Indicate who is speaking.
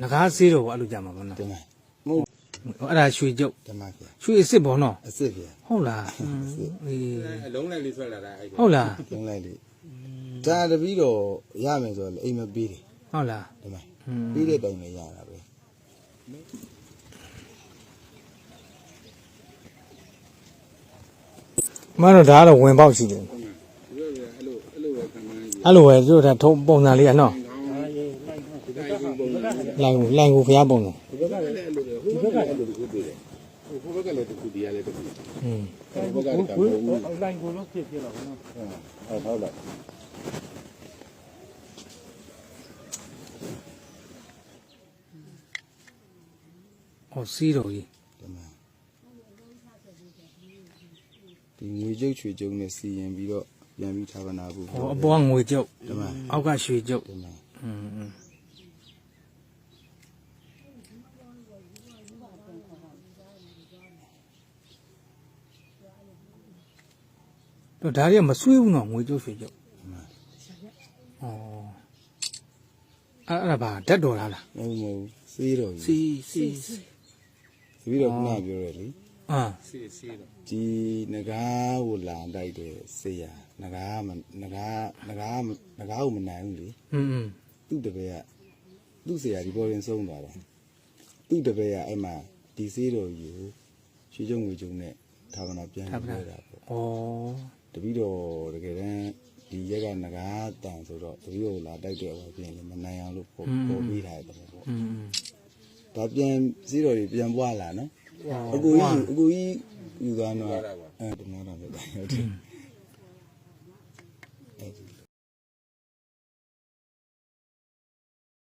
Speaker 1: ငကားဆေးတော့ဘောအဲ့လိုကြမှာပေါ့နော်
Speaker 2: တင်ပါမဟုတ်
Speaker 1: အဲ့ဒါရွှေကျုပ်
Speaker 2: တင်ပါဗျာ
Speaker 1: ရွှေအစ်စ်ပေါ့နော်
Speaker 2: အစ်စ်ဗျာ
Speaker 1: ဟုတ်လားအေး
Speaker 3: အလုံးလိုက်လေးဆွဲလာတာအဲ့
Speaker 1: ဟုတ်လား
Speaker 2: လုံးလိုက်လေဒါတပီတော့ရမယ်ဆိုတော့အိမ်မပေးတယ်
Speaker 1: ဟုတ်လား
Speaker 2: တင်ပါ
Speaker 1: อืม
Speaker 2: ပေးတဲ့တိုင်လည်းရတာပဲ
Speaker 1: မတော့ဒါကတော့ဝင်ပေါက်ရှိတယ်
Speaker 3: ဒီလိုပဲအဲ့လိုအဲ့လိုပဲခံမှန်းကြီး
Speaker 1: အဲ့လိုပဲသူတို့ကထုံးပုံစံလေးကနော်
Speaker 3: ဒီတိုင်းပုံပုံဟို
Speaker 1: လိုင်ကိုလိုင်ကိုဖျားပုံစံ
Speaker 3: ဘက်ကလည်းအဲ့လိုပဲဟိုဘက်ကလည်းအဲ့လိုတခုတွေ့တယ်ဟိုဘက်ကလည်းတခုဒီရလည်းတခု
Speaker 1: อืม
Speaker 3: ဟိုဘက်ကလည်းကပုံဘူး
Speaker 4: လိုင်းကိုလို့ဖြစ်ဖြစ်တော့နော်
Speaker 3: ဟုတ်ဟုတ်လား
Speaker 1: ဟောစီးတော်ကြီး
Speaker 2: တင်ပါဒီငွေကျုပ်ချွေကျုံနဲ့စီရင်ပြီးတော့ပြန်ပြီးဌာပနာဖို့
Speaker 1: ဟောအပေါ်ကငွေကျုပ်
Speaker 2: တင်ပါ
Speaker 1: အောက်ကရွှေကျုပ်
Speaker 2: တင်
Speaker 1: တော့ဒါတွေကမဆွေးဘူးနော်ငွေကြုတ်ရွှေကြုတ်ဩအဲ့အဲ့ဒါဘာဓာတ်တော်လားလား
Speaker 2: မဟုတ်မဟုတ်စေးတော်ကြီး
Speaker 1: စီစီစီ
Speaker 2: ပြီးတော့ခုနပြောရလေ
Speaker 1: အာ
Speaker 3: စီစီတော်
Speaker 2: ဒီငကားကိုလာတိုက်တယ်စေရငကားမငကားငကားငကားကိုမနိုင်ဘူးလေ
Speaker 1: อืม
Speaker 2: သူ့တပည့်ကသူ့စေရဒီပေါ်ရင်ဆုံးသွားတယ်သူ့တပည့်ကအဲ့မှာဒီစေးတော်ကြီးကိုရွှေကြုံငွေကြုံနဲ့ ထာဝနာပြန်ခဲ့တာပေါ့
Speaker 1: ဩ
Speaker 2: တပီတော့တကယ်တမ်းဒီရက်ကငကားတန်ဆိုတော့တပီတော့လာတိုက်တဲ့ဟောပြင်လည်းမနိုင်အောင်လို့ပေါ်ပေါ်ပြီးထားတယ်ပေါ့
Speaker 1: อืม
Speaker 2: ဒါပြန်စီးတော်ကြီးပြန်ပွားလာနော်အကူကြီးအကူကြီးယူသွားတော့အဲဒီနားတော့ဖြစ်တယ်ဟုတ်တယ်